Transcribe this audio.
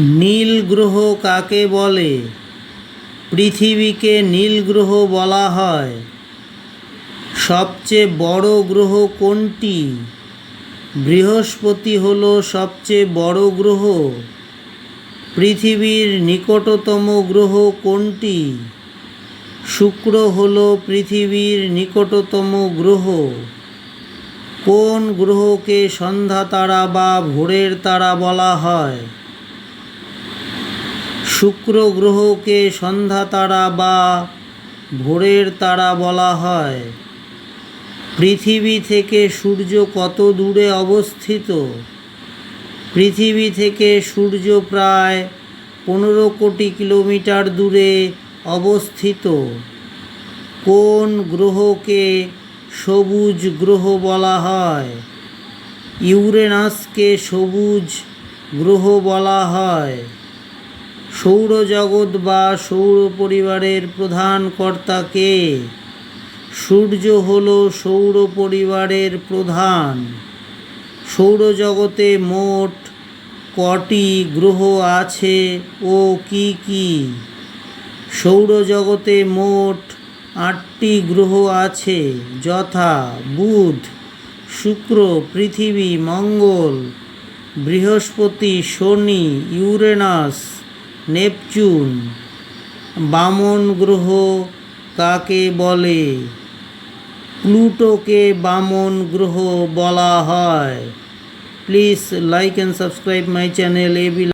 নীল গ্রহ কাকে বলে? পৃথিবীকে নীল গ্রহ বলা হয়। সবচেয়ে বড় গ্রহ কোনটি? বৃহস্পতি হলো সবচেয়ে বড় গ্রহ। পৃথিবীর নিকটতম গ্রহ কোনটি? শুক্র হলো পৃথিবীর নিকটতম গ্রহ। কোন গ্রহকে সন্ধ্যা তারা বা ভোরের তারা বলা হয়? শুক্র গ্রহকে সন্ধ্যা তারা বা ভোরের তারা বলা হয়। পৃথিবী থেকে সূর্য কত দূরে অবস্থিত? পৃথিবী থেকে সূর্য প্রায় পনেরো কোটি কিলোমিটার দূরে অবস্থিত। কোন গ্রহকে সবুজ গ্রহ বলা হয়? ইউরেনাসকে সবুজ গ্রহ বলা হয়। সৌরজগৎ বা সৌর পরিবারের প্রধান কর্তা কে? সূর্য হল সৌর পরিবারের প্রধান। সৌরজগতে মোট কটি গ্রহ আছে ও কি কি? সৌরজগতে মোট আটটি গ্রহ আছে, যথা বুধ, শুক্র, পৃথিবী, মঙ্গল, বৃহস্পতি, শনি, ইউরেনাস নেপচুন। বামন গ্রহ কাকে বলে? প্লুটোকে বামন গ্রহ বলা হয়। Please like and subscribe my channel AB